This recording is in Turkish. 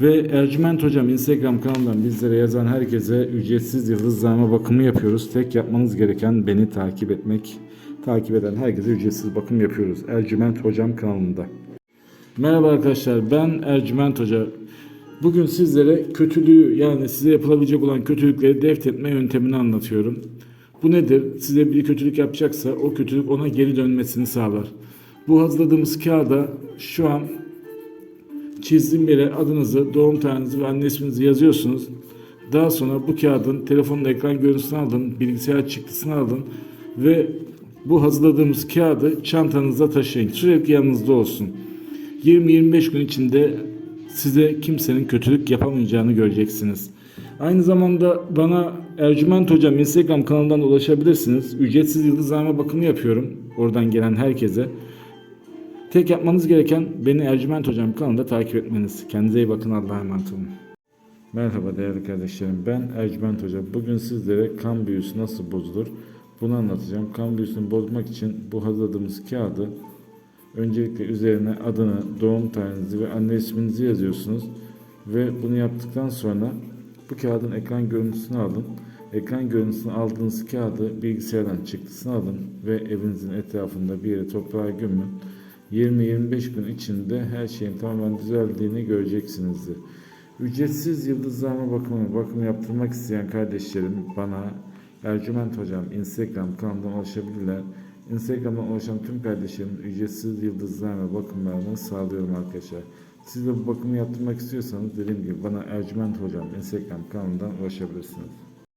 Ve Ercüment Hocam Instagram kanalından bizlere yazan herkese ücretsiz yıldızlama bakımı yapıyoruz. Tek yapmanız gereken beni takip etmek. Takip eden herkese ücretsiz bakım yapıyoruz. Ercüment Hocam kanalında. Merhaba arkadaşlar ben Ercüment Hoca. Bugün sizlere kötülüğü yani size yapılabilecek olan kötülükleri deft etme yöntemini anlatıyorum. Bu nedir? Size bir kötülük yapacaksa o kötülük ona geri dönmesini sağlar. Bu hazırladığımız kağıda şu an çizdiğim yere adınızı, doğum tarihinizi ve anne isminizi yazıyorsunuz. Daha sonra bu kağıdın telefonun ekran görüntüsünü alın, bilgisayar çıktısını alın ve bu hazırladığımız kağıdı çantanızda taşıyın. Sürekli yanınızda olsun. 20-25 gün içinde size kimsenin kötülük yapamayacağını göreceksiniz. Aynı zamanda bana Ercüment Hocam Instagram kanalından ulaşabilirsiniz. Ücretsiz yıldızlama bakımı yapıyorum. Oradan gelen herkese. Tek yapmanız gereken beni Ercüment Hocam kanalında takip etmeniz. Kendinize iyi bakın. Allah'a emanet olun. Merhaba değerli kardeşlerim. Ben Ercüment Hoca. Bugün sizlere kan büyüsü nasıl bozulur bunu anlatacağım. Kan büyüsünü bozmak için bu hazırladığımız kağıdı öncelikle üzerine adını, doğum tarihinizi ve anne isminizi yazıyorsunuz. Ve bunu yaptıktan sonra bu kağıdın ekran görüntüsünü alın. Ekran görüntüsünü aldığınız kağıdı bilgisayardan çıktısını alın ve evinizin etrafında bir yere toprağa gömün. 20-25 gün içinde her şeyin tamamen düzeldiğini göreceksinizdir. Ücretsiz yıldızlama bakımı, bakım yaptırmak isteyen kardeşlerim bana Ercüment Hocam Instagram kanalından ulaşabilirler. Instagram'dan ulaşan tüm kardeşlerim ücretsiz yıldızlama bakımlarını sağlıyorum arkadaşlar. Siz de bu bakımı yaptırmak istiyorsanız dediğim gibi bana Ercüment Hocam Instagram kanalından ulaşabilirsiniz.